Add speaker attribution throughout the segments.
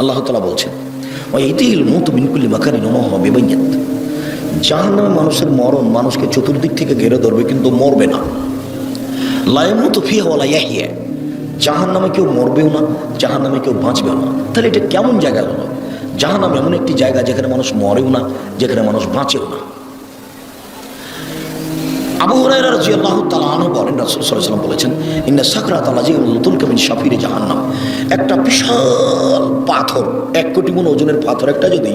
Speaker 1: আল্লাহ তালা বলছেন ওই ইতিহিল মত মিনকুল্লি মাকারি নমহ বেবাইয়াত জাহান মানুষের মরণ মানুষকে চতুর্দিক থেকে ঘেরে ধরবে, কিন্তু মরবে না। লায়মত ফিয়া ওয়ালা ইয়াহিয়া জাহান নামে কেউ মরবেও না জাহান নামে কেউ বাঁচবেও না। তাহলে এটা কেমন জায়গা হলো? জাহান নাম এমন একটি জায়গা যেখানে মানুষ মরেও না, যেখানে মানুষ বাঁচেও না। আবু হুরায়রা রাদিয়াল্লাহু তাআলা আনহু বলেন, রাসূল আলাইহি বলেছেন, ইন্না সাকরাত আলাজি লুতুল কামিন শাফিরে জাহান্নাম। একটা বিশাল পাথর, এক কোটি মন ওজনের পাথর একটা যদি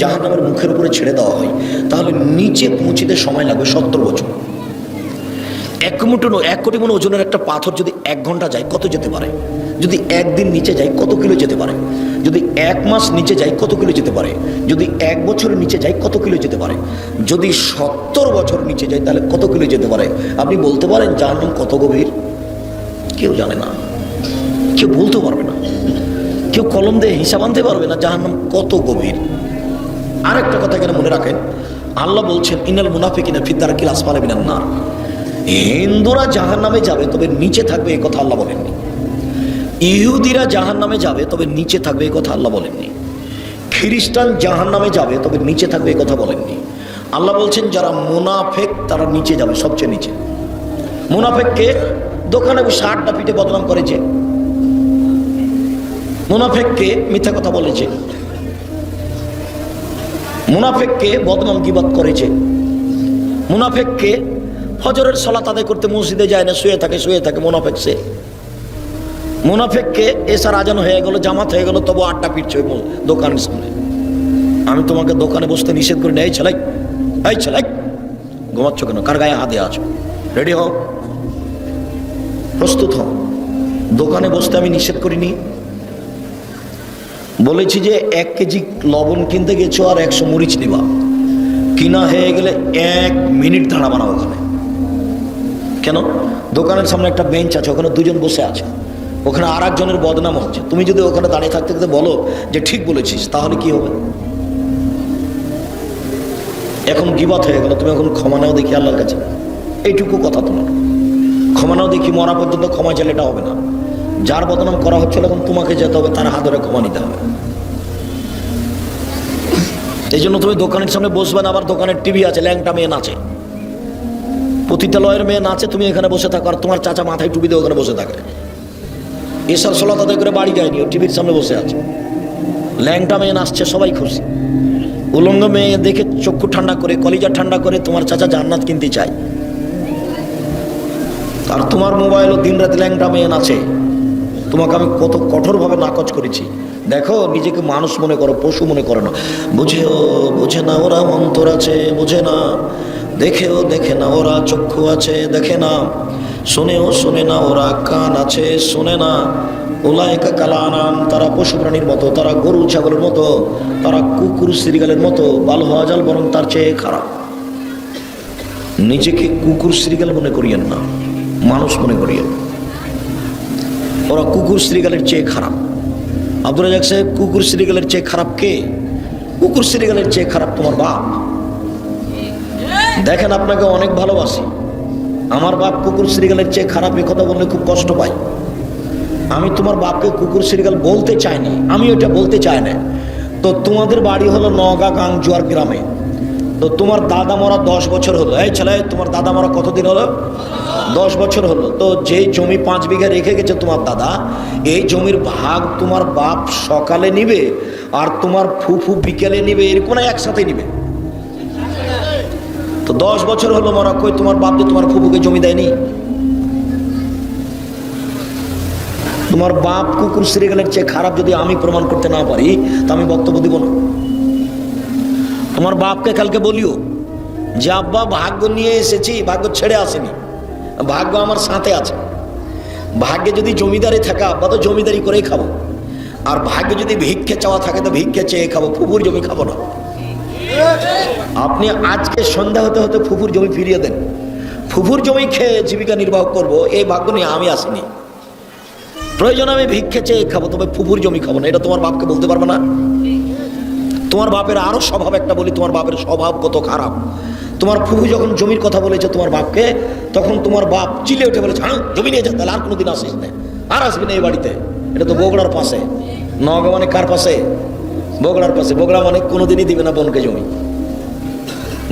Speaker 1: জাহান্নামের মুখের উপরে ছেড়ে দেওয়া হয়, তাহলে নিচে পৌঁছিতে সময় লাগবে সত্তর বছর। এক মুঠো এক কোটি মন ওজনের একটা পাথর যদি এক ঘণ্টা যায়, কত যেতে পারে? যদি একদিন নিচে যায়, কত কিলো যেতে পারে? যদি এক মাস নিচে যায়, কত কিলো যেতে পারে? যদি এক বছর নিচে যায়, কত কিলো যেতে পারে? যদি সত্তর বছর নিচে যায়, তাহলে কত কিলো যেতে পারে? আপনি বলতে পারেন জাহান্নাম কত গভীর? কেউ জানে না। কেউ বলতে পারবে না। কেউ কলম দিয়ে হিসাব আনতে পারবে না, জাহান্নাম কত গভীর। আরেকটা কথা এখানে মনে রাখেন, আল্লাহ বলছেন ইনাল মুনাফিকিনা ফিদ্দার কিল আসমালে বিনান না হিন্দুরা জাহান নামে যাবে, তবে নিচে থাকবে এই কথা আল্লাহ বলেননি। ইহুদিরা জাহান নামে যাবে, তবে নিচে থাকবে এই কথা আল্লাহ বলেননি। খ্রিস্টান জাহান নামে যাবে, তবে নিচে থাকবে এই কথা বলেননি। আল্লাহ বলছেন, যারা মুনাফেক, তারা নিচে যাবে, সবচেয়ে নিচে। মুনাফেককে দোকানে বসে আড্ডা পিঠে বদনাম করেছে মুনাফেককে মিথ্যা কথা বলেছে মুনাফেককে বদনাম গিবাদ করেছে মুনাফেককে ফজরের সলাত আদায় করতে মসজিদে যায় না, শুয়ে থাকে শুয়ে থাকে, মুনাফেক সে। মুনাফেককে এসার আজান হয়ে গেল, জামাত হয়ে গেল, তবু আড্ডা পিটছে দোকানের সামনে। আমি তোমাকে দোকানে বসতে নিষেধ করি না, এই ছেলাই এই ছেলাই ঘুমাচ্ছ কেন? কার গায়ে হাতে আছো? রেডি হও। প্রস্তুত হও। দোকানে বসতে আমি নিষেধ করিনি। বলেছি যে এক কেজি লবণ কিনতে গেছো আর একশো মরিচ নিবা। কিনা হয়ে গেলে এক মিনিট দাঁড়াবা না ওখানে। কেন? দোকানের সামনে একটা বেঞ্চ আছে, ওখানে দুজন বসে আছে। ওখানে আর একজনের বদনাম হচ্ছে। তুমি যদি ওখানে দাঁড়িয়ে থাকতে থাকতে বলো যে ঠিক বলেছিস, তাহলে কি হবে? এখন গিবাত হয়ে গেল, তুমি এখন ক্ষমা নাও দেখি আল্লাহর কাছে। এইটুকু কথা তোমার। ক্ষমা নাও দেখি মরা পর্যন্ত ক্ষমা চাইলে এটা হবে না। যার বদনাম করা হচ্ছিল এখন তোমাকে যেতে হবে, তার হাত ধরে ক্ষমা নিতে হবে। এই জন্য তুমি দোকানের সামনে বসবে না, আবার দোকানের টিভি আছে, ল্যাংটা মেয়ে নাচে। পতিতালয়ের মেয়ে নাচে, তুমি এখানে বসে থাকো, আর তোমার চাচা মাথায় টুপি দিয়ে ওখানে বসে থাকে। এসার সলাত তাদের করে বাড়ি যায়নি, ও টিভির সামনে বসে আছে। ল্যাংটা মেয়ে নাচছে, সবাই খুশি। উলঙ্গ মেয়ে দেখে চক্ষু ঠান্ডা করে, কলিজা ঠান্ডা করে তোমার চাচা জান্নাত কিনতে চায়। আর তোমার মোবাইলও দিন রাত ল্যাংটা মেয়ে নাচে। তোমাকে আমি কত কঠোরভাবে নাকচ করেছি। দেখো, নিজেকে মানুষ মনে করো, পশু মনে করো না। বুঝেও, বোঝে না ওরা অন্তর আছে, বোঝে না। দেখেও, দেখে না ওরা চক্ষু আছে, দেখে না। শোনেও শোনে না, ওরা কান আছে, শোনে না। ওলায়কা কালানাম, তারা পশু প্রাণীর মতো, তারা গরু, ছাগলের মতো, তারা কুকুর শ্রীগালের মতো ভালো হওয়া যাল বরং তার চেয়ে খারাপ। নিজেকে কুকুর শ্রীগাল মনে করিয়েন না, মানুষ মনে করিয়েন। ওরা কুকুর শ্রীগালের চেয়ে খারাপ। আব্দুল রাজাক সাহেব, কুকুর শ্রীগালের চেয়ে খারাপ কে? কুকুর শ্রীগালের চেয়ে খারাপ তোমার বাপ। দেখেন, আপনাকে অনেক ভালোবাসি। আমার বাপ কুকুর শ্রীগালের চেয়ে খারাপ এ কথা বললে খুব কষ্ট পাই আমি তোমার বাপকে কুকুর শ্রীগাল বলতে চাইনি, আমি ওটা বলতে চাই না। তো তোমাদের বাড়ি হলো নগা গাং জোয়ার গ্রামে। তো তোমার দাদা মরা দশ বছর হলো। এই ছেলে, তোমার দাদা মরা কতদিন হলো? দশ বছর হলো। তো যে জমি পাঁচ বিঘা রেখে গেছে তোমার দাদা, এই জমির ভাগ তোমার বাপ সকালে নিবে আর তোমার ফুফু বিকেলে নিবে, এরকম একসাথে নিবে। তো দশ বছর হলো মরা, কই তোমার বাপ যে তোমার ফুফুকে জমি দেয়নি? তোমার বাপ কুকুর সিরিয়ালের চেয়ে খারাপ যদি আমি প্রমাণ করতে না পারি, তা আমি বক্তব্য দিব না। তোমার বাপকে কালকে বলিও যে, আব্বা, ভাগ্য নিয়ে এসেছি, ভাগ্য ছেড়ে আসেনি। ভাগ্য আমার সাথে আছে। ভাগ্যে যদি জমিদারি থাকে, আব্বা, তো জমিদারি করেই খাব। আর ভাগ্যে যদি ভিক্ষে চাওয়া থাকে, তো ভিক্ষে চেয়ে খাব ফুপুর জমি খাব না। আপনি আজকে সন্ধ্যা হতে হতে ফুফুর জমি ফিরিয়ে দেন। ফুফুর জমি খেয়ে জীবিকা নির্বাহ করব, এই ভাগ্য নিয়ে আমি আসিনি। প্রয়োজন আমি ভিক্ষে চেয়ে খাব, তবে ফুফুর জমি খাব না, এটা তোমার বাপকে বলতে পারবে না। তোমার বাপের আরও স্বভাব একটা বলি, তোমার বাপের স্বভাব কত খারাপ। তোমার ফুফু যখন জমির কথা বলেছে তোমার বাপকে, তখন তোমার বাপ চিলে উঠে বলেছে হ্যাঁ জমি নিয়ে যা, তাহলে আর কোনোদিন আসিস না। আর আসবি না এই বাড়িতে। এটা তো বগুড়ার পাশে। নওগাঁ মানে কার পাশে? বগড়ার পাশে। বগড়া মানে কোনোদিনই দিবে না বোনকে জমি।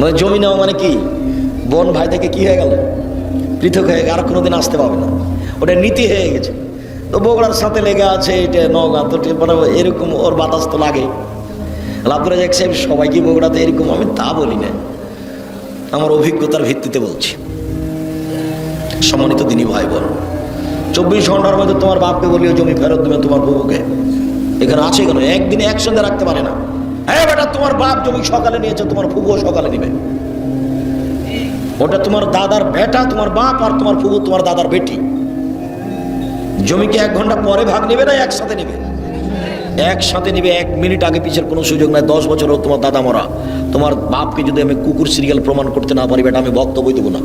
Speaker 1: মানে জমি নেওয়া মানে কি? বোন ভাই থেকে কি হয়ে গেল? পৃথক হয়ে গেল, আর কোনোদিন আসতে পারবে না। ওটা নীতি হয়ে গেছে। তো বগুড়ার সাথে লেগে আছে, এটা নওগাঁ, তো মানে এরকম ওর বাতাস তো লাগে। আব্দুল রাজাক সাহেব সবাই কি বগুড়াতে এরকম, আমি তা বলি না। আমার অভিজ্ঞতার ভিত্তিতে বলছি। সম্মানিত দিনী ভাই বোন, চব্বিশ ঘণ্টার মধ্যে তোমার বাপকে বলিও জমি ফেরত দেবে তোমার বউকে। এখানে আছে কেন? একদিনে একসঙ্গে রাখতে পারে না। হ্যাঁ বেটা, তোমার বাপ জমি সকালে নিয়েছে, তোমার ফুবুও সকালে নিবে। ওটা তোমার দাদার বেটা, তোমার বাপ আর তোমার ফুবু তোমার দাদার বেটি। জমিকে এক ঘণ্টা পরে ভাগ নেবে না, একসাথে নেবে? একসাথে নিবে, এক মিনিট আগে পিছের কোনো সুযোগ নাই, দশ বছরও তোমার দাদা মরা। তোমার বাপকে যদি আমি কুকুর সিরিয়াল প্রমাণ করতে না পারি, বেটা, আমি বক্তব্য দেবো না।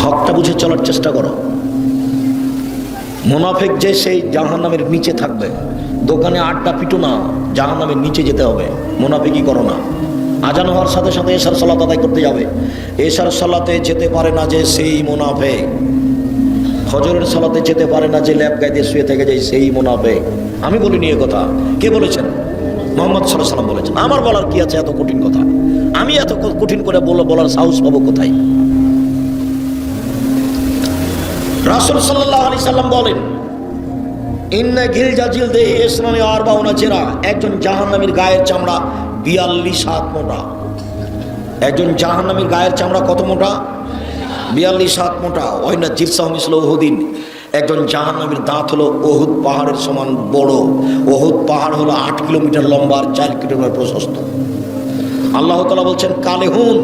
Speaker 1: হকটা বুঝে চলার চেষ্টা করো। মোনাফেক যে সেই জাহান্নামের নিচে থাকবে। দোকানে আড্ডা পিটো না জাহান নামের নিচে যেতে হবে। মোনাফেকই করো না। আজান হওয়ার সাথে সাথে এসার সালাত আদায় করতে যাবে। এসার সালাতে যেতে পারে না যে সেই মোনাফেক। ফজরের সালাতে যেতে পারে না যে ল্যাব গাইতে শুয়ে থেকে যায় সেই মোনাফেক। আমি বলিনি এ কথা। কে বলেছেন? মোহাম্মদ সাল্লাহ সাল্লাম বলেছেন। আমার বলার কি আছে এত কঠিন কথা? আমি এত কঠিন করে বলে, বলার সাহস পাবো কোথায়? রাসুল সাল্লাম বলেন, ইন্না জাজিল আর বাউনা একজন জাহান্নামীর গায়ের চামড়া মোটা। একজন গায়ের চামড়া কত মোটা? বিয়াল্লিশ মোটা। একজন দাঁত হলো ওহুদ পাহাড়ের সমান বড়। ওহুদ পাহাড় হলো আট কিলোমিটার লম্বা আর চার কিলোমিটার প্রশস্ত। আল্লাহ বলছেন কালে হুন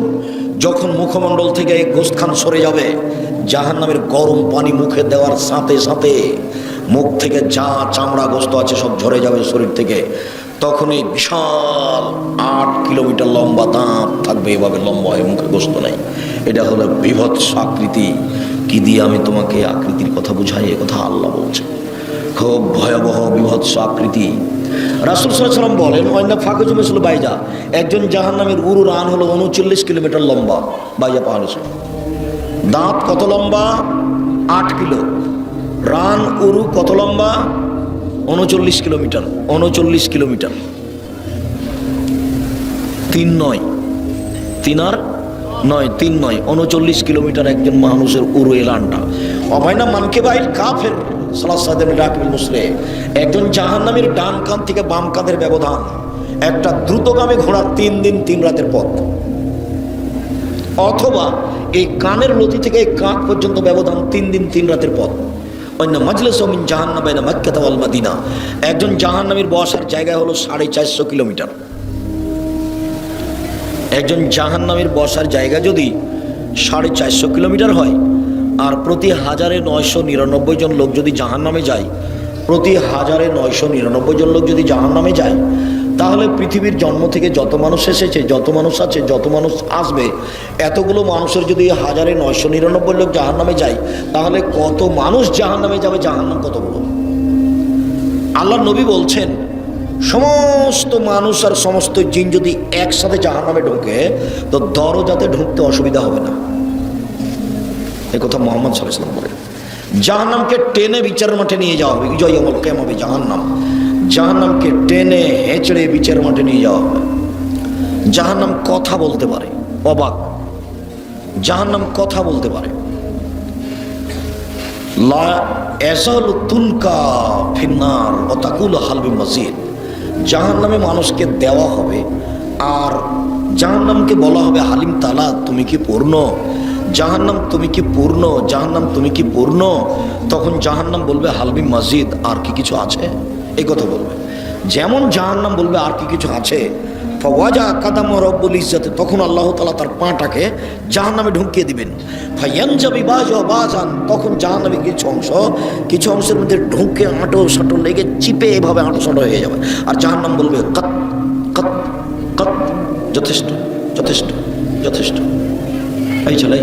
Speaker 1: যখন মুখমণ্ডল থেকে গোস্থান সরে যাবে জাহান নামের গরম পানি মুখে দেওয়ার সাথে সাথে মুখ থেকে যা চামড়া গোস্ত আছে সব ঝরে যাবে শরীর থেকে। তখনই বিশাল আট কিলোমিটার লম্বা দাঁত থাকবে এভাবে লম্বা হয়ে মুখে গোস্ত নেই। এটা হলো বিভৎস আকৃতি। কি দিয়ে আমি তোমাকে আকৃতির কথা বুঝাই? এ কথা আল্লাহ বলছে। খুব ভয়াবহ বিভৎস আকৃতি। রাসুল সাল্লাম বলেন অন্য ফাঁকে জমে ছিল বাইজা। একজন জাহান নামের উরু রান হলো উনচল্লিশ কিলোমিটার লম্বা, বাইজা পাহাড়ে দাঁত কত লম্বা? আট কিলো। রান উরু কত লম্বা? উনচল্লিশ কিলোমিটার উনচল্লিশ কিলোমিটার। তিন নয়। তিন আর নয়, তিন নয়, উনচল্লিশ কিলোমিটার একজন মানুষের উরু এলানটা অভয়না মানকে বাইল কাফের সালাসাদের ডাকিল মুসলে একজন জাহান্নামের ডান কান থেকে বাম কাঁধের ব্যবধান। একটা দ্রুতগামী ঘোড়া তিন দিন, তিন রাতের পথ। অথবা এই কানের লতি থেকে এই কাঁধ পর্যন্ত ব্যবধান তিন দিন, তিন রাতের পথ। অন্য মাজলে সমিন জাহান্না বাইনা মাক্কাতাওয়াল মাদিনা। একজন জাহান্নামীর বসার জায়গা হলো সাড়ে চারশো কিলোমিটার। একজন জাহান্নামীর বসার জায়গা যদি সাড়ে চারশো কিলোমিটার হয়, আর প্রতি হাজারে নয়শো নিরানব্বই জন লোক যদি জাহান নামে যায়, প্রতি হাজারে নয়শো নিরানব্বই জন লোক যদি জাহান নামে যায় তাহলে পৃথিবীর জন্ম থেকে যত মানুষ এসেছে, যত মানুষ আছে, যত মানুষ আসবে, এতগুলো মানুষের যদি হাজারে নয়শো নিরানব্বই লোক জাহান নামে যায়, তাহলে কত মানুষ জাহান নামে যাবে? জাহান নাম কতগুলো আল্লাহ নবী বলছেন, সমস্ত মানুষ আর সমস্ত জিন যদি একসাথে জাহান নামে ঢোকে, তো দরজাতে ঢুকতে অসুবিধা হবে না। এ কথা মোহাম্মদ সাল্লাম বলে জাহান্নামকে টেনে বিচার মাঠে নিয়ে যাওয়া হবে। বিজয় অমল কেম হবে জাহান্নাম। জাহান্নামকে টেনে হেঁচড়ে বিচার মাঠে নিয়ে যাওয়া হবে। জাহান্নাম কথা বলতে পারে, অবাক। জাহান্নাম কথা বলতে পারে। ফিন্নার ও তাকুল হালবি মসজিদ জাহান্নামে মানুষকে দেওয়া হবে, আর জাহান্নামকে বলা হবে, হালিম তালা, তুমি কি পূর্ণ? জাহান্নাম তুমি কি পূর্ণ? জাহান্নাম তুমি কি পূর্ণ? তখন জাহান্নাম বলবে, হালবি মসজিদ আর কি কিছু আছে? এই কথা বলবে। যেমন জাহান্নাম বলবে, আর কি কিছু আছে? ফওয়াজা কাদাম রব্বুল ইজ্জাতে তখন আল্লাহ তালা তার পাটাকে জাহান্নামে ঢুকিয়ে দিবেন। ফাইয়ানজাবি বাজ বাজান তখন জাহান্নামে কিছু অংশ, কিছু অংশের মধ্যে ঢুকে আঁটো সাঁটো লেগে চিপে এভাবে আঁটো সাঁটো হয়ে যাবে। আর জাহান্নাম বলবে, কত কত কত, যথেষ্ট যথেষ্ট যথেষ্ট। এই ছেলাই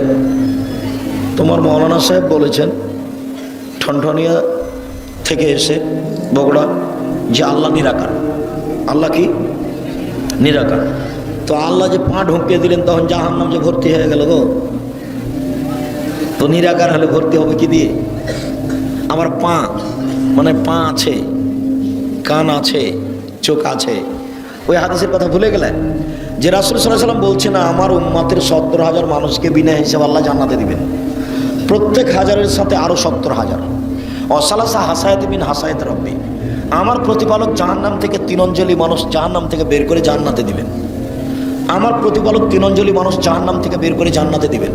Speaker 1: তোমার মৌলানা সাহেব বলেছেন, ঠনঠনিয়া থেকে এসে বগুড়া, যে আল্লাহ নিরাকার। আল্লাহ কি? নিরাকার। তো আল্লাহ যে পা ঢুকিয়ে দিলেন, তখন জাহান্নাম যে ভর্তি হয়ে গেল গো। তো নিরাকার হলে ভর্তি হবে কি দিয়ে? আমার পা মানে পা আছে, কান আছে, চোখ আছে। ওই হাদিসের কথা ভুলে গেলেন যে রাসুল সাল্লাহ সাল্লাম বলছে না, আমার উম্মাতের সত্তর হাজার মানুষকে বিনা হিসেবে আল্লাহ জান্নাতে দিবেন। প্রত্যেক হাজারের সাথে আরও সত্তর হাজার। অসালাসা হাসায়ত বিন হাসায়ত রব্বি। আমার প্রতিপালক জাহান্নাম থেকে তিনঞ্জলি মানুষ জাহান্নাম থেকে বের করে জান্নাতে দিবেন। আমার প্রতিপালক তিনঞ্জলি মানুষ জাহান্নাম থেকে বের করে জান্নাতে দিবেন।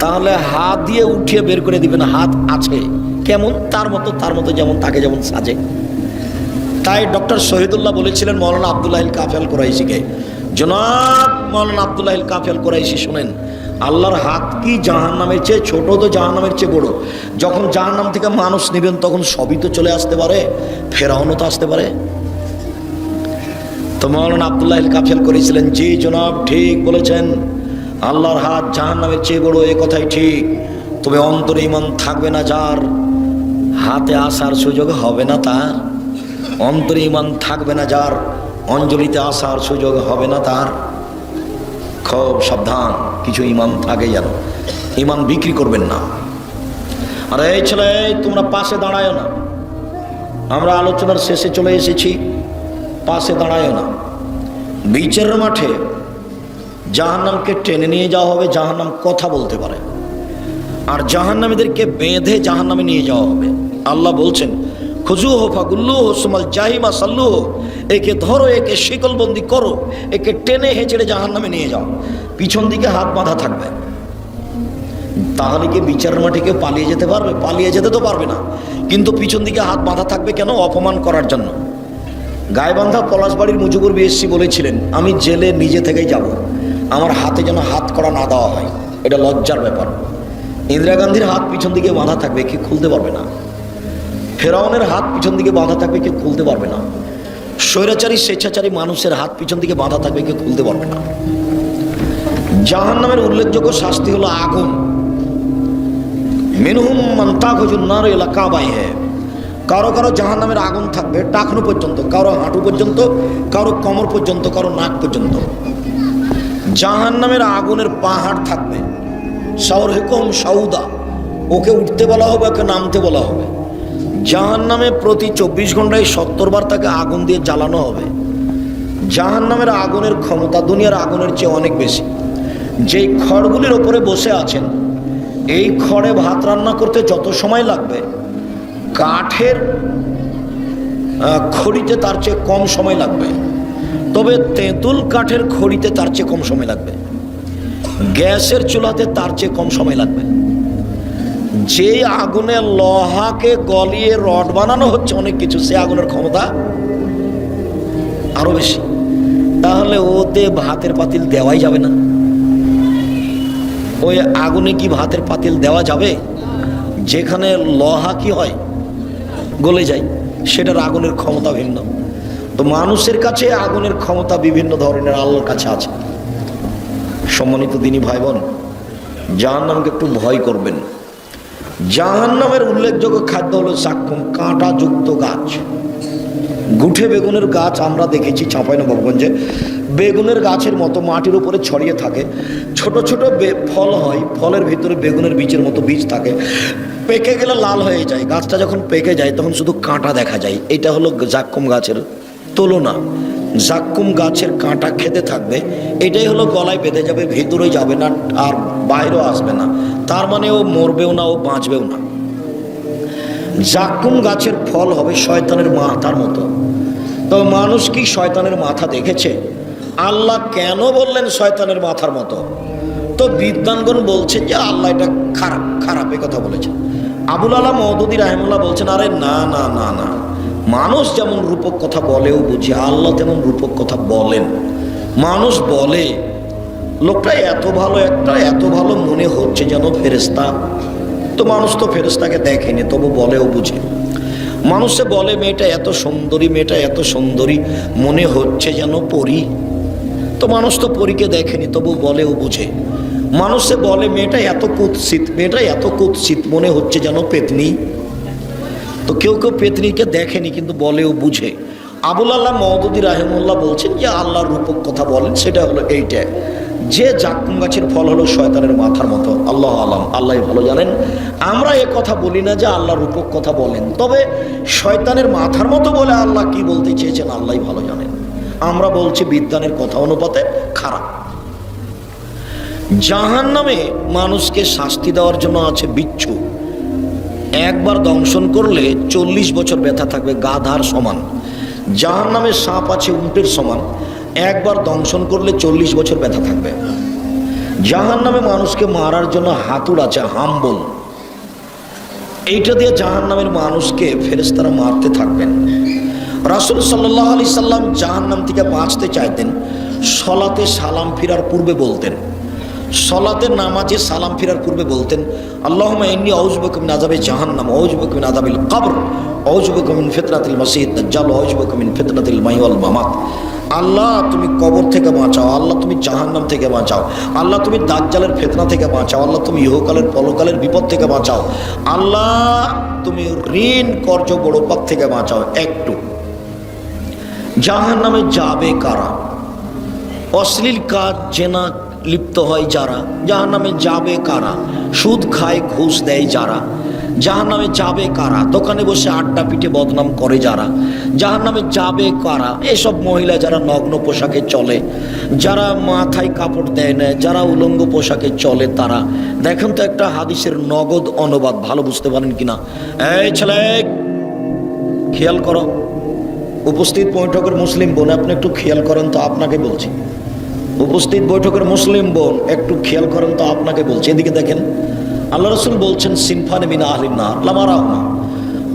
Speaker 1: তাহলে হাত দিয়ে উঠিয়ে বের করে দিবেন, হাত আছে। কেমন? তার মতো তার মতো যেমন, তাকে যেমন সাজে। তাই ডক্টর শহীদুল্লাহ বলেছিলেন, মৌলানা আবদুল্লাহিল কাফেল কোরাইশিকে, জনাব মৌলানা আবদুল্লাহিল কাফেল কোরাইশি, শুনেন আল্লাহর হাত কি জাহান নামের চেয়ে ছোট তো জাহান নামের চেয়ে বড়? যখন জাহান নাম থেকে মানুষ নেবেন, তখন সবই তো চলে আসতে পারে, ফেরাউনও তো আসতে পারে। তো মৌলানা আবদুল্লাহিল কাফেল করেছিলেন, জি জনাব, ঠিক বলেছেন, আল্লাহর হাত জাহান নামের চেয়ে বড়, এ কথাই ঠিক। তবে অন্তরে ইমান থাকবে না যার, হাতে আসার সুযোগ হবে না তার। অন্তরে ইমান থাকবে না যার, অঞ্জলিতে আসার সুযোগ হবে না তার। খুব সাবধান, কিছু ইমান থাকে যেন। ইমান বিক্রি করবেন না। আর এই ছেলে তোমরা পাশে দাঁড়ায় না। আমরা আলোচনার শেষে চলে এসেছি, পাশে দাঁড়ায় না। বিচের মাঠে জাহান্নামকে টেনে নিয়ে যাওয়া হবে, জাহান্নাম কথা বলতে পারে। আর জাহান্নামীদেরকে বেঁধে জাহান্নামে নিয়ে যাওয়া হবে। আল্লাহ বলছেন খুজু হো ফাগুল্লু সুমাল জাহিমা সাল্লু হো একে ধরো, একে শিকলবন্দি করো, একে টেনে হেঁচড়ে জাহান্নামে নিয়ে যাও। পিছন দিকে হাত বাঁধা থাকবে। তাহলে কি বিচারের মাঠে পালিয়ে যেতে পারবে? পালিয়ে যেতে তো পারবে না। কিন্তু পিছন দিকে হাত বাঁধা থাকবে কেন? অপমান করার জন্য। গায়েবান্ধা পলাশবাড়ির মুজিবুর বিএসসি বলেছিলেন, আমি জেলে নিজে থেকেই যাব। আমার হাতে যেন হাত করা না দেওয়া হয়। এটা লজ্জার ব্যাপার। ইন্দিরা গান্ধীর হাত পিছন দিকে বাঁধা থাকবে কি খুলতে পারবে না। ফেরাউনের হাত পিছন দিকে বাঁধা থাকবে, কেউ খুলতে পারবে না। স্বৈরাচারী, স্বেচ্ছাচারী মানুষের হাত পিছন দিকে বাঁধা থাকবে, কেউ খুলতে পারবে না। জাহান নামের উল্লেখযোগ্য শাস্তি হলো আগুন। মিনহুম মান্তাকুজুন্নার এলাকা বাইহে। কারও কারও জাহান নামের আগুন থাকবে টাকনু পর্যন্ত, কারও হাঁটু পর্যন্ত, কারও কমর পর্যন্ত, কারও নাক পর্যন্ত। জাহান নামের আগুনের পাহাড় থাকবে। সাউর হেকম সাউদা ওকে উঠতে বলা হবে, ওকে নামতে বলা হবে। জাহান নামে প্রতি চব্বিশ ঘন্টায় সত্তর বার তাকে আগুন দিয়ে জ্বালানো হবে। জাহান নামের আগুনের ক্ষমতা দুনিয়ার আগুনের চেয়ে অনেক বেশি। যেই খড়গুলির ওপরে বসে আছেন, এই খড়ে ভাত রান্না করতে যত সময় লাগবে, কাঠের খড়িতে তার চেয়ে কম সময় লাগবে। তবে তেঁতুল কাঠের খড়িতে তার চেয়ে কম সময় লাগবে। গ্যাসের চুলাতে তার চেয়ে কম সময় লাগবে। যে আগুনে লহাকে গলিয়ে রড বানানো হচ্ছে, অনেক কিছু, সে আগুনের ক্ষমতা আরও বেশি। তাহলে ওতে ভাতের পাতিল দেওয়াই যাবে না। ওই আগুনে কি ভাতের পাতিল দেওয়া যাবে? যেখানে লহা কি হয়, গলে যায়, সেটার আগুনের ক্ষমতা ভিন্ন। তো মানুষের কাছে আগুনের ক্ষমতা বিভিন্ন ধরনের, আল্লাহর কাছে আছে। সম্মানিত দিনী ভাই বোন, জাহান্নামকে একটু ভয় করবেন। জাহান্নামের উল্লেখযোগ্য খাদ্য হলো সাক্ষম কাঁটাযুক্ত গাছ। গুঠে বেগুনের গাছ আমরা দেখেছি চাঁপাইনবাবগঞ্জে বেগুনের গাছের মতো মাটির উপরে ছড়িয়ে থাকে। ছোট ছোট ফল হয়, ফলের ভিতরে বেগুনের বীজের মতো বীজ থাকে। পেকে গেলে লাল হয়ে যায়। গাছটা যখন পেকে যায়, তখন শুধু কাঁটা দেখা যায়। এটা হলো জাক্কুম গাছের তুলনা। জাক্কুম গাছের কাঁটা খেতে থাকবে। এটাই হলো গলায় বেঁধে যাবে, ভিতরে যাবে না আর বাইরেও আসবে না। তার মানে ও মরবেও না, ও বাঁচবেও না। জাক্কুম গাছের ফল হবে শয়তানের মাথার মতো। তো মানুষ কি শয়তানের মাথা দেখেছে? আল্লাহ কেন বললেন শয়তানের মাথার মতো? তো বিদ্বানগণ বলছেন যে আল্লাহ এটা খারাপ খারাপ কথা বলেছেন আবুল আলা মহদুদি রাহেমুল্লাহ বলছেন, আরে না না না না। মানুষ যেমন রূপক কথা বলেও বুঝি, আল্লাহ তেমন রূপক কথা বলেন। মানুষ বলে, লোকটা এত ভালো একটা, এত ভালো মনে হচ্ছে যেন ফেরেস্তা তো মানুষ তো ফেরেস্তাকে দেখেনি, তবু বলেও বুঝে। মানুষে বলে, মেয়েটা এত সুন্দরী, মেয়েটা এত সুন্দরী, মনে হচ্ছে যেন পরী। তো মানুষ তো পরীকে দেখেনি, তবু বলেও বুঝে। মানুষে বলে, মেয়েটা এত কুৎসিত, মেয়েটা এত কুৎসিত, মনে হচ্ছে যেন পেতনি। তো কেউ কেউ পেতনিকে দেখেনি, কিন্তু বলেও বুঝে। আবুল আল্লাহ মহদুদি রাহেমুল্লাহ বলছেন, যে আল্লাহর রূপক কথা বলেন, সেটা হলো এইটা। যে জাকুম গাছের ফল হলো শয়তানের মাথার মতো। আল্লাহ আলাম আল্লাহ ভালো জানেন। আমরা এ কথা বলি না যে আল্লাহর রূপক কথা বলেন। তবে শয়তানের মাথার মতো বলে আল্লাহ কি বলতে চেয়েছেন আল্লাহ ভালো জানেন। আমরা বলছি বিজ্ঞানের কথা অনুপাতে খারাপ। জাহান নামে মানুষকে শাস্তি দেওয়ার জন্য আছে বিচ্ছু। একবার দংশন করলে চল্লিশ বছর ব্যথা থাকবে গাধার সমান। জাহান নামে সাপ আছে, উটের সমান। একবার দংশন করলে চল্লিশ বছর ব্যথা থাকবে। জাহান নামে মানুষকে মারার জন্য হাতুড় আছে, হাম্বল। এইটা দিয়ে জাহান নামের মানুষকে ফেরেস্তারা মারতে থাকবেন। রাসুল সাল্লাহ আলি সাল্লাম জাহান নাম থেকে বাঁচতে চাইতেন, সলাতে সালাম ফিরার পূর্বে বলতেন সলাতে নামাজে সালাম ফিরার পূর্বে বলতেন আল্লাহ এমনি অউজবকমিন আজাবে জাহান্নাম অউজবকমিন আজাবিল কবর অউজবকমিন ফিতরাতিল মসিদ দাজ্জাল অউজবকমিন ফিতরাতিল মাইওয়াল মামাত। আল্লাহ, তুমি কবর থেকে বাঁচাও, আল্লাহ, তুমি জাহান্নাম থেকে বাঁচাও, আল্লাহ, তুমি দাজ্জালের ফেতনা থেকে বাঁচাও, আল্লাহ, তুমি ইহকালের পলকালের বিপদ থেকে বাঁচাও। আল্লাহ, তুমি ঋণ কর্য বড়পাত থেকে বাঁচাও, একটু। জাহান নামে যাবে কারা? অশ্লীল কাজ, জেনা লিপ্ত হয় যারা। যাহার নামে যাবে কারা? সুদ খায়, ঘুষ দেয় যারা। যাহার নামে যাবে কারা? দোকানে বসে আড্ডা পিঠে বদনাম করে যারা। যাহার নামে যাবে কারা? এসব মহিলা যারা নগ্ন পোশাকে চলে, যারা মাথায় কাপড় দেয় না, যারা উলঙ্গ পোশাকে চলে তারা। দেখেন তো একটা হাদিসের নগদ অনুবাদ, ভালো বুঝতে পারেন কিনা? এই ছেলে, খেয়াল করো। উপস্থিত বৈঠকের মুসলিম বোন, আপনি একটু খেয়াল করেন তো, আপনাকে বলছি। উপস্থিত বৈঠকের মুসলিম বোন, একটু খেয়াল করেন তো আপনাকে বলছে, এদিকে দেখেন। আল্লাহ রসুল বলছেন, সিনফানে মিনা আহলিনা লামা রাহমা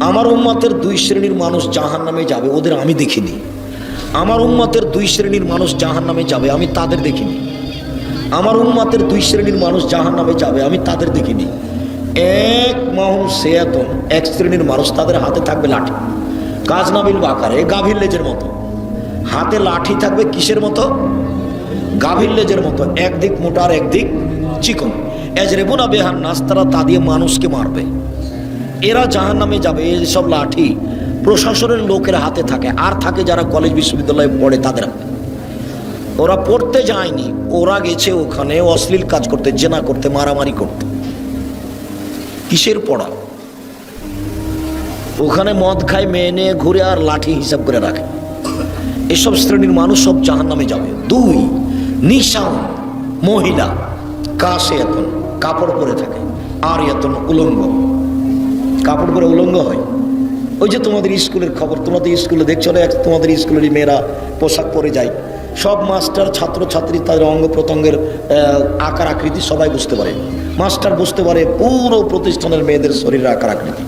Speaker 1: আমার উম্মাতের দুই শ্রেণির মানুষ জাহান নামে যাবে, ওদের আমি দেখিনি। আমার উম্মাতের দুই শ্রেণির মানুষ জাহান নামে যাবে, আমি তাদের দেখিনি। আমার উম্মাতের দুই শ্রেণির মানুষ জাহান নামে যাবে, আমি তাদের দেখিনি। এক মাহুম সেয়াতন, এক শ্রেণির মানুষ তাদের হাতে থাকবে লাঠি। কাজ নাবিল বাকারে গাভীর লেজের মতো। হাতে লাঠি থাকবে কিসের মতো? গাভীর লেজের মতো একদিক মোটা আর একদিক চিকন। এজরেবুনা বেহান নাস, তারা তা দিয়ে মানুষকে মারবে। এরা জাহান নামে যাবে এইসব লাঠি প্রশাসনের লোকের হাতে থাকে, আর থাকে যারা কলেজ বিশ্ববিদ্যালয়ে পড়ে তাদের হাতে। ওরা পড়তে যায়নি, ওরা গেছে ওখানে অশ্লীল কাজ করতে, জেনা করতে, মারামারি করতে। কিসের পড়া? ওখানে মদ খায়, মেয়ে নিয়ে ঘুরে আর লাঠি হিসাব করে রাখে। এসব শ্রেণির মানুষ সব জাহান নামে যাবে। দুই নিশান মহিলা, কাশে এখন, কাপড় পরে থাকে, আর এখন উলঙ্গ। কাপড় পরে উলঙ্গ হয়। ওই যে তোমাদের স্কুলের খবর, তোমাদের স্কুলে দেখছ না তোমাদের স্কুলেরই মেয়েরা পোশাক পরে যায়। সব মাস্টার ছাত্র ছাত্রী তাদের অঙ্গ প্রত্যঙ্গের আকার আকৃতি সবাই বুঝতে পারে। মাস্টার বুঝতে পারে পুরো প্রতিষ্ঠানের মেয়েদের শরীরের আকার আকৃতি।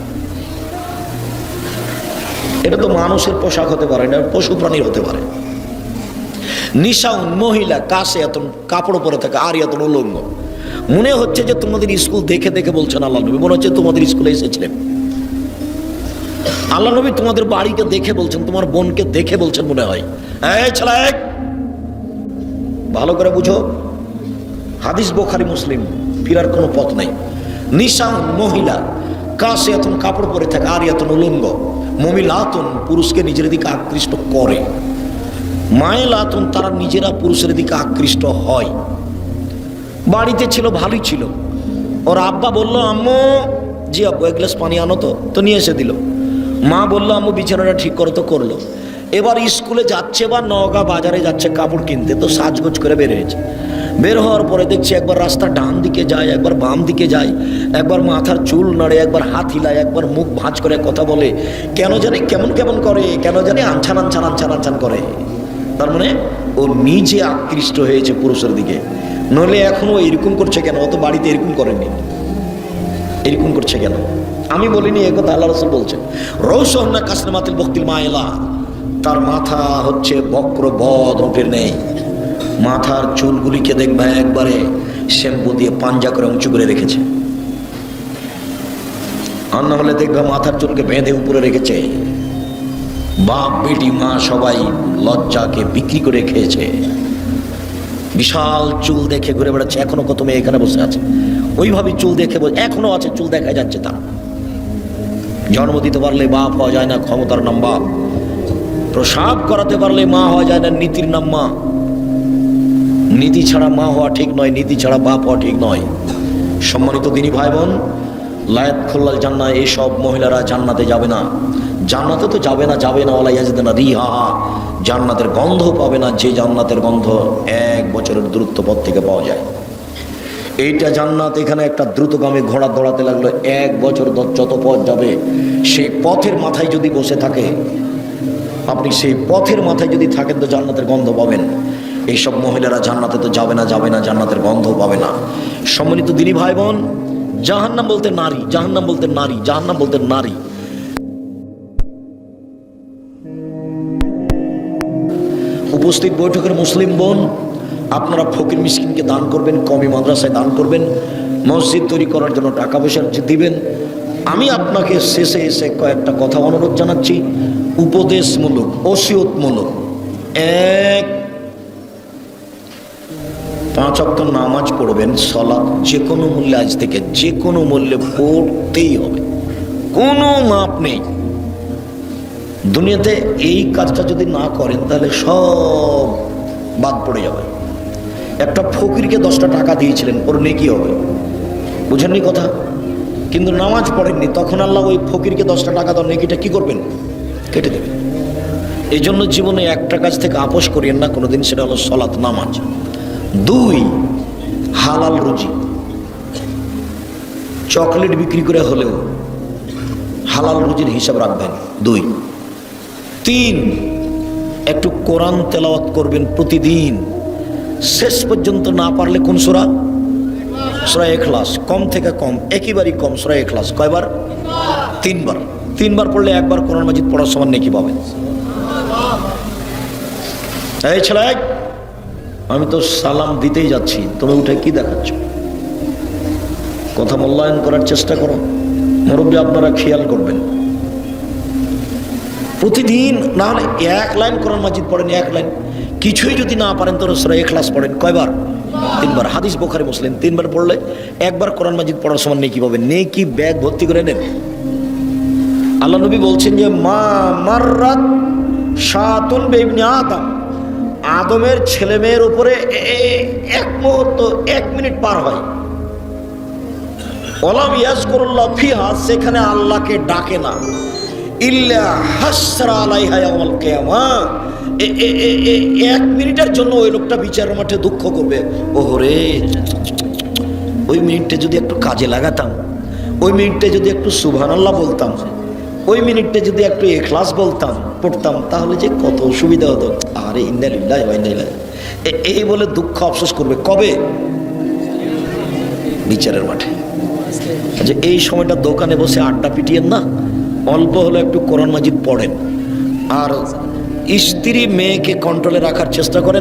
Speaker 1: এটা তো মানুষের পোশাক হতে পারে না, পশু প্রাণীর হতে পারে। নিশাউন মহিলা কাশে এত কাপড় পরে থাকে আর এত উলঙ্গ। মনে হচ্ছে যে তোমাদের স্কুল দেখে দেখে বলছেন আল্লাহ নবী, মনে হচ্ছে তোমাদের স্কুলে এসেছিলেন আল্লাহ নবী তোমাদের বাড়িকে দেখে বলছেন, তোমার বোনকে দেখে বলছেন মনে হয়। এই ছেলে ভালো করে বুঝো। হাদিস বোখারি, মুসলিম, ফিরার কোনো পথ নেই। নিশাউন মহিলা কাশে এত কাপড় পরে থাকে আর এতন উলঙ্গ। মমিলাতন পুরুষকে নিজের দিকে আকৃষ্ট করে। মায়েলাতন তারা নিজেরা পুরুষের দিকে আকৃষ্ট হয়। বাড়িতে ছিল, ভালোই ছিল। ওর আব্বা বলল, আম্মু, জি আব্বু, এক গ্লাস পানি আনো তো। তো নিয়ে এসে দিল। মা বলল, আম্মু, বিছানাটা ঠিক করো তো করল। এবার স্কুলে যাচ্ছে বা নগা বাজারে যাচ্ছে কাপড় কিনতে, তো সাজগোজ করে বের হয়েছে। বের হওয়ার পরে দেখছি একবার রাস্তা ডান দিকে যায়, একবার বাম দিকে যায়, একবার মাথার চুল নাড়ে, একবার হাত হিলায়, একবার মুখ ভাঁজ করে কথা বলে, কেন জানি কেমন কেমন করে, কেন জানি আনছান আনছান আনছান আনছান করে। তার মানে ও নিজে আকৃষ্ট হয়েছে পুরুষের দিকে। নইলে এখনও এরকম করছে কেন? অত বাড়িতে এরকম করেনি। এরকম করছে কেন? আমি বলিনি, এ কথা আল্লাহ রসুল বলছেন। রৌসহনা কাসনামাতিল বক্তিল মায়েলা। তার মাথা হচ্ছে বক্র বদ উঠে নেই। মাথার চুলগুলিকে দেখবে একবারে শ্যাম্পু দিয়ে পাঞ্জা করে উঁচু করে রেখেছে। আর না হলে দেখবে মাথার চুলকে বেঁধে উপরে রেখেছে। বাপ, বেটি, মা সবাই লজ্জাকে বিক্রি করে খেয়েছে। বিশাল চুল দেখে ঘুরে বেড়াচ্ছে, এখনও কত মেয়ে এখানে বসে আছে। ওইভাবে চুল দেখে এখনও আছে, চুল দেখা যাচ্ছে তার। জন্ম দিতে পারলে বাপ হওয়া যায় না, ক্ষমতার নাম বাপ। প্রসাব করাতে পারলে মা হওয়া যায় না, নীতির নাম মা। নীতি ছাড়া মা হওয়া ঠিক নয়, নীতি ছাড়া বাপ হওয়া ঠিক নয়। সম্মানিত দিনী ভাই বোন, লায়াত খোল্লাল জান্না এইসব মহিলারা জান্নাতে যাবে না। জান্নাতে তো যাবে না যাবে না ওলা ইয়াজিদ না রিহা। জান্নাতের গন্ধ পাবে না, যে জান্নাতের গন্ধ এক বছরের দূরত্ব পথ থেকে পাওয়া যায়। এইটা জান্নাত এখানে একটা দ্রুতগামী ঘোড়া দৌড়াতে লাগল, এক বছর যত পথ যাবে, সেই পথের মাথায় যদি বসে থাকে, আপনি সেই পথের মাথায় যদি থাকেন তো জান্নাতের গন্ধ পাবেন। এইসব মহিলারা জান্নাতে তো যাবে না যাবে না, জান্নাতের গন্ধ পাবে না। সম্মানিত দিনী ভাই বোন, জাহান্নাম বলতে নারী, জাহান্নাম বলতে নারী, জাহান্নাম বলতে নারী। উপস্থিত বৈঠকের মুসলিম বোন, আপনারা ফকির মিসকিনকে দান করবেন, কমি মাদ্রাসায় দান করবেন, মসজিদ তৈরি করার জন্য টাকা পয়সা দিবেন। আমি আপনাকে শেষে এসে কয়েকটা কথা অনুরোধ জানাচ্ছি। উপদেশমূলক, ওসিয়তমূলক। এক, পাঁচ অক্ট নামাজ পড়বেন, সলাৎ যে কোনো মূল্যে আজ থেকে, যে কোনো মূল্যে পড়তেই হবে। কোনো মাপ নেই। দুনিয়াতে এই কাজটা যদি না করেন, তাহলে সব বাদ পড়ে যাবে। একটা ফকিরকে দশটা টাকা দিয়েছিলেন, ওর নেকি হবে। বুঝেননি কথা? কিন্তু নামাজ পড়েননি, তখন আল্লাহ ওই ফকিরকে দশটা টাকা দেওয়ার নেকিটা কি করবেন? কেটে দেবেন এই জন্য জীবনে একটা কাজ থেকে আপোষ করিয়েন না, কোনোদিন সেটা হলো সলাৎ নামাজ। দুই, হালাল রুজি। চকলেট বিক্রি করে হলেও হালাল রুজির হিসাব রাখবেন। দুই তিন, একটু কোরআন তেলাওয়াত করবেন প্রতিদিন। শেষ পর্যন্ত না পারলে কোন সোরা? সোরা এখলাস কম থেকে কম, একেবারেই কম, সোরা এখলাস কয়বার? তিনবার। তিনবার পড়লে একবার কোরআন মাজিদ পড়ার সমান নেকি পাবেন। এই ছেলে, আমি তো সালাম দিতেই যাচ্ছি। তুমি উঠে কি দেখাচ্ছ? কথা মূল্যায়ন করার চেষ্টা করো। মুরব্বী, আপনারা খেয়াল করবেন। প্রতিদিন, না হলে এক লাইন কোরআন মাজিদ পড়েন, এক লাইন। কিছুই যদি না পারেন তো রসরা এখলাস পড়েন। কয়বার? তিনবার। হাদিস বোখারি, মুসলিম। তিনবার পড়লে একবার কোরআন মাজিদ পড়ার সময় নেকি পাবেন। নেকি ব্যাগ ভর্তি করে নেন। আল্লাহ নবী বলছেন যে, মা মাররাত সাতুন বেবনি আদম। আদমের ছেলে মেয়ের উপরে এক মুহূর্ত, এক মিনিট পার হয়। অলাম ইয়াজকুরুল্লাহ ফিহা, সেখানে আল্লাহকে ডাকে না। ইল্লা হাসরা আলাইহা ইয়াউমাল কিয়ামা এক মিনিটের জন্য ওই লোকটা বিচারের মাঠে দুঃখ করবে। ওহরে, ওই মিনিটটা যদি একটু কাজে লাগাতাম, ওই মিনিটটা যদি একটু সুবহানাল্লাহ বলতাম, ওই মিনিটটা যদি একটু এখলাস বলতাম, পড়তাম, তাহলে যে কত সুবিধা হতো। আরে ইন্দালিল্লাহ ইন্দালিল্লাহ এই বলে দুঃখ আফসোস করবে। কবে? বিচারের মাঠে। আচ্ছা এই সময়টা দোকানে বসে আড্ডা পিটিয়েন না? অল্প হলে একটু কোরআন মাজিদ পড়েন। আর স্ত্রী মেয়েকে কন্ট্রোলে রাখার চেষ্টা করেন।